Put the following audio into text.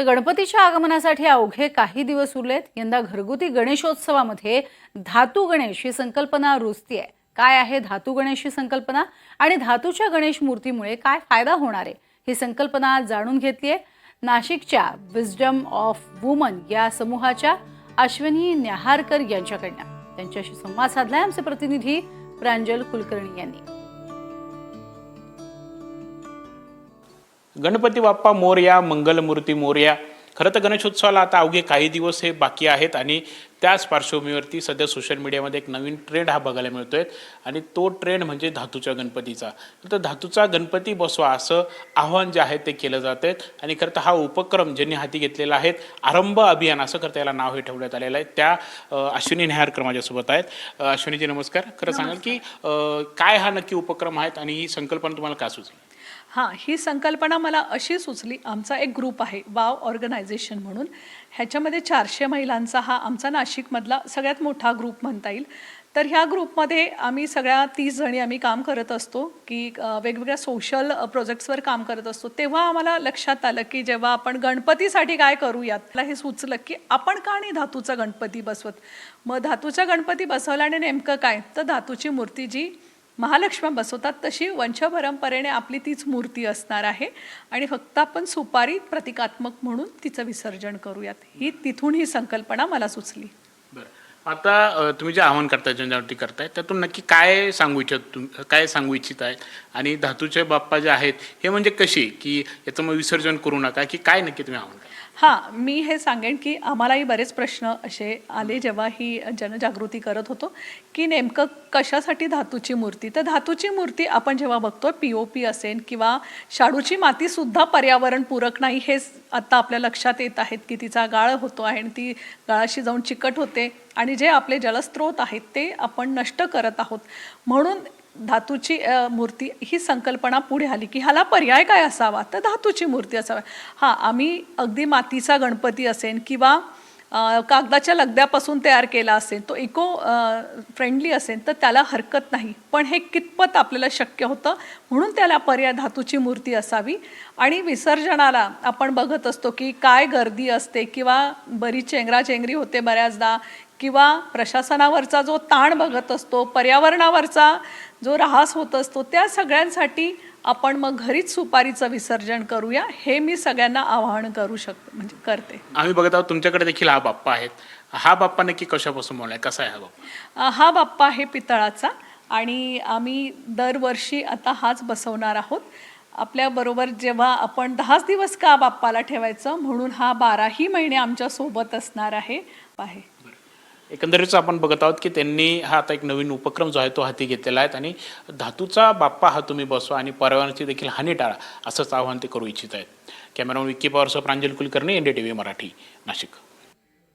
तर गणपतीच्या आगमनासाठी अवघे काही दिवस उरलेत. यंदा घरगुती गणेशोत्सवामध्ये धातू गणेश ही संकल्पना आहे काय आहे धातू गणेश ही संकल्पना? आणि धातूच्या गणेश मूर्तीमुळे काय फायदा होणार आहे? ही संकल्पना जाणून घेतलीये नाशिकच्या विजडम ऑफ वुमन या समूहाच्या अश्विनी न्याहारकर यांच्याकडनं. त्यांच्याशी संवाद साधलाय आमचे प्रतिनिधी प्रांजल कुलकर्णी यांनी. गणपती बाप्पा मोरया मंगलमूर्ती मोरया. खरं तर गणेशोत्सवाला आता अवघे काही दिवस हे बाकी आहेत आणि त्याच पार्श्वभूमीवरती सध्या सोशल मीडियामध्ये एक नवीन ट्रेंड हा बघायला मिळतोय आणि तो ट्रेंड म्हणजे धातूच्या गणपतीचा. तर धातूचा गणपती बसवा असं आव्हान जे आहे ते केलं जात आहे आणि खरं तर हा उपक्रम ज्यांनी हाती घेतलेला आहे आरंभ अभियान असं खरं त्याला नाव हे ठेवण्यात आलेलं आहे. त्या अश्विनी नेहारकर माझ्यासोबत आहेत. अश्विनीजी नमस्कार. खरं सांगाल की काय हा नक्की उपक्रम आहेत आणि ही संकल्पना तुम्हाला का सुचली? हां ही संकल्पना मला अशी सुचली आमचा एक ग्रुप आहे वाव ऑर्गनायझेशन म्हणून. ह्याच्यामध्ये चारशे महिलांचा हा आमचा नाशिकमधला सगळ्यात मोठा ग्रुप म्हणता येईल. तर ह्या ग्रुपमध्ये आम्ही सगळ्या तीस जणी आम्ही काम करत असतो की वेगवेगळ्या सोशल प्रोजेक्ट्सवर काम करत असतो. तेव्हा आम्हाला लक्षात आलं की जेव्हा आपण गणपतीसाठी काय करूयात मला हे सुचलं की आपण का नाही धातूचा गणपती बसवत? मग धातूचा गणपती बसवल्याने नेमकं काय? तर धातूची मूर्ती जी महालक्ष्म्या बसवतात तशी वंशपरंपरेने आपली तीच मूर्ती असणार आहे. आणि फक्त आपण सुपारी प्रतिकात्मक म्हणून तिचं विसर्जन करूयात. ही तिथून ही संकल्पना मला सुचली. आता अ, तुम्ही जे आव्हान करताय जनजागृती करताय त्यातून नक्की काय सांगू इच्छित तुम काय सांगू इच्छित आहेत? आणि धातूचे बाप्पा जे आहेत हे म्हणजे कशी की याचं मग विसर्जन करू नका की काय नक्की तुम्ही आव्हान करताय? हां मी हे सांगेन की आम्हालाही बरेच प्रश्न असे आले जेव्हा ही जनजागृती करत होतो की नेमकं कशासाठी धातूची मूर्ती? तर धातूची मूर्ती आपण जेव्हा बघतो पी ओ पी असेल किंवा शाडूची मातीसुद्धा पर्यावरणपूरक नाही हे आत्ता आपल्या लक्षात येत आहेत की तिचा गाळ होतो आहे आणि ती गाळाशी जाऊन चिकट होते. आणि जे आपले जलस्रोत आहेत ते आपण नष्ट करत आहोत. म्हणून धातूची मूर्ती ही संकल्पना पुढे आली की ह्याला पर्याय काय असावा? तर धातूची मूर्ती असावी. हां आम्ही अगदी मातीचा गणपती असेल किंवा कागदाच्या लगद्यापासून तयार केला असेल तो इको फ्रेंडली असेल तर त्याला हरकत नाही. पण हे कितपत आपल्याला शक्य होतं? म्हणून त्याला पर्याय धातूची मूर्ती असावी. आणि विसर्जनाला आपण बघत असतो की काय गर्दी असते किंवा बरी चेंगराचेंगरी होते बऱ्याचदा किंवा प्रशासनावरचा जो ताण बघत असतो पर्यावरणावरचा जो ऱ्हास होत असतो त्या सगळ्यांसाठी आपण मग घरीच सुपारीचं विसर्जन करूया हे मी सगळ्यांना आवाहन करू शकतो म्हणजे करते. आम्ही बघत आहोत तुमच्याकडे देखील हा बाप्पा आहेत. हा बाप्पा नक्की कशापासून बनलाय कसा आहे हा बाप्पा? हा बाप्पा आहे पितळाचा आणि आम्ही दरवर्षी आता हाच बसवणार आहोत. आपल्याबरोबर जेव्हा आपण दहाच दिवस का बाप्पाला ठेवायचं म्हणून हा बाराही महिने आमच्यासोबत असणार आहे. आहे एकंदरीत आपण बघत आहोत की त्यांनी हा आता एक नवीन उपक्रम जो आहे तो हाती घेतलेला आहे. आणि धातूचा बाप्पा हा तुम्ही बसवा आणि पर्यावरणाची देखील हानी टाळा असंच आव्हान ते करू इच्छित आहेत. Cameraman Vicky पवारसह Pranjal Kulkarni N D T V Marathi Nashik.